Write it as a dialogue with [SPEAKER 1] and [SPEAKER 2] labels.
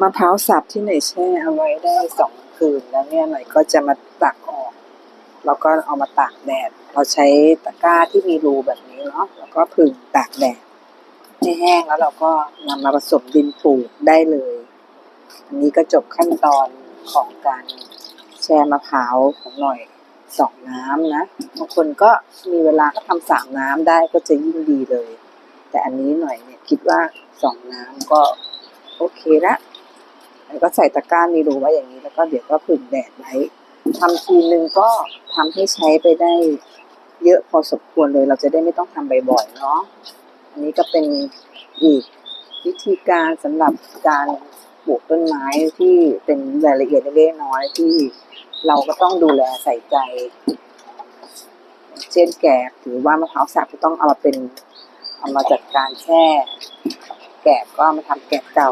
[SPEAKER 1] มะพร้าวสับที่หน่อยแช่เอาไว้ได้สองคืนแล้วเนี่ยหน่อยก็จะมาตักออก แล้วก็เอามาตากแดด เราใช้ตะกร้าที่มีรูแบบนี้เนาะแล้วก็ผึ่งตากแดดให้แห้งแล้วเราก็นำมาผสมดินปลูกได้เลย อันนี้ก็จบขั้นตอนของการแช่มะพร้าวของหน่อยสองน้ำนะบางคนก็มีเวลาก็ทำสามน้ำได้ก็จะยิ่งดีเลย แต่อันนี้หน่อยเนี่ยคิดว่าสองน้ำก็โอเคละ แล้วก็ใส่ตะกร้ามีรูไว้อย่างนี้ แล้วก็เดี๋ยวก็ผึ่งแดดไว้ทำทีนึงก็ทำให้ใช้ไปได้เยอะพอสมควรเลย เราจะได้ไม่ต้องทำบ่อยๆเนาะ อันนี้ก็เป็นอีกวิธีการสำหรับการปลูกต้นไม้ที่เป็นรายละเอียดเล็กน้อยที่เราก็ต้องดูแลใส่ใจ เช่นแกบหรือว่ามะพร้าวสับก็ต้องเอามาเป็นเอามาจัดการแช่ แกบก็มาทำแกบเก่า